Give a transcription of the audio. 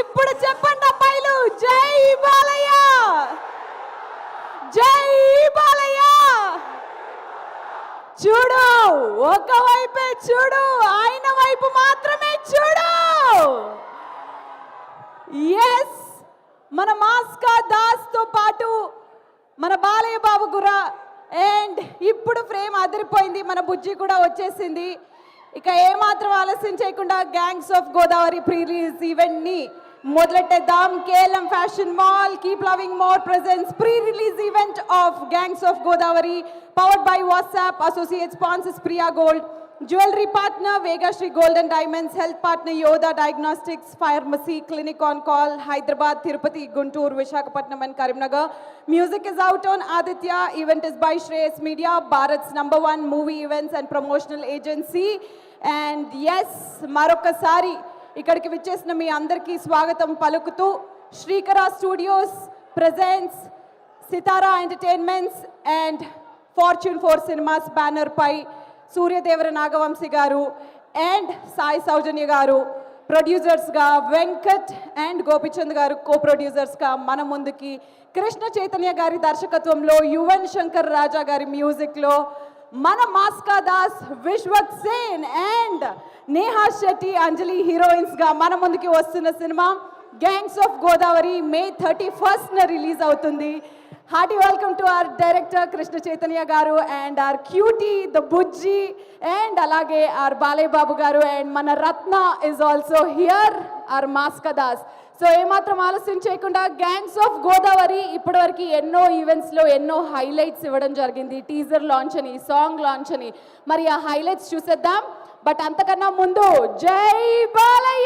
ఇప్పుడు చెప్పండి అబ్బాయిలు జై బాలయ్య! జై బాలయ్య! చూడు ఒక వైపే చూడు ఆయన వైపు మాత్రమే చూడు! ఎస్ మన మాస్కా దాస్తో పాటు మన బాలయ్య బాబు గురా అండ్ ఇప్పుడు ఫ్రేమ్ అదిరిపోయింది మన బుజ్జి కూడా వచ్చేసింది. ఇక ఏమాత్రం ఆలస్యం చేయకుండా gangs of Godavari pre release ఈవెంట్ని మొదలెట్టేద్దాం. KLM fashion mall keep loving more presence pre release event of gangs of Godavari powered by WhatsApp associate sponsors Priya gold jewellery partner Vegasri gold and diamonds health partner Yodha diagnostics pharmacy clinic on call Hyderabad Tirupati Guntur Visakhapatnam and Karimnagar music is out on Aditya event is by Shreyas media Bharat's number one movie events and promotional agency and yes మరొకసారి ఇక్కడికి విచ్చేసిన మీ అందరికీ స్వాగతం పలుకుతూ Srikara studios presents Sithara entertainments and fortune four cinemas banner పై సూర్యదేవర నాగవంశి గారు and Sai సౌజన్య గారు ప్రొడ్యూసర్స్గా Venkat and Gopichand గారు కో ప్రొడ్యూసర్స్గా మన ముందుకి కృష్ణ చైతన్య గారి దర్శకత్వంలో యువన్ శంకర్ రాజా గారి మ్యూజిక్లో మన మాస్కా దాస్ విశ్వక్ సేన్ అండ్ నేహా శెట్టి అంజలి హీరోయిన్స్గా మన ముందుకి వస్తున్న cinema. Gangs of Godavari May thirty ఫస్ట్న release అవుతుంది. Hearty welcome to our director Krishna Chaitanya గారు and our cutie the Bujji and అలాగే ఆర్ బాలయ్య బాబు గారు అండ్ మన Ratna is also here our Mass ka das so ఏమాత్రం ఆలస్యం చేయకుండా gangs of Godavari ఇప్పటివరకు ఎన్నో ఈవెంట్స్లో ఎన్నో హైలైట్స్ ఇవ్వడం జరిగింది. టీజర్ లాంచ్ అని సాంగ్ లాంచ్ అని. మరి ఆ హైలైట్స్ చూసేద్దాం. బట్ అంతకన్నా ముందు జై బాలయ్య!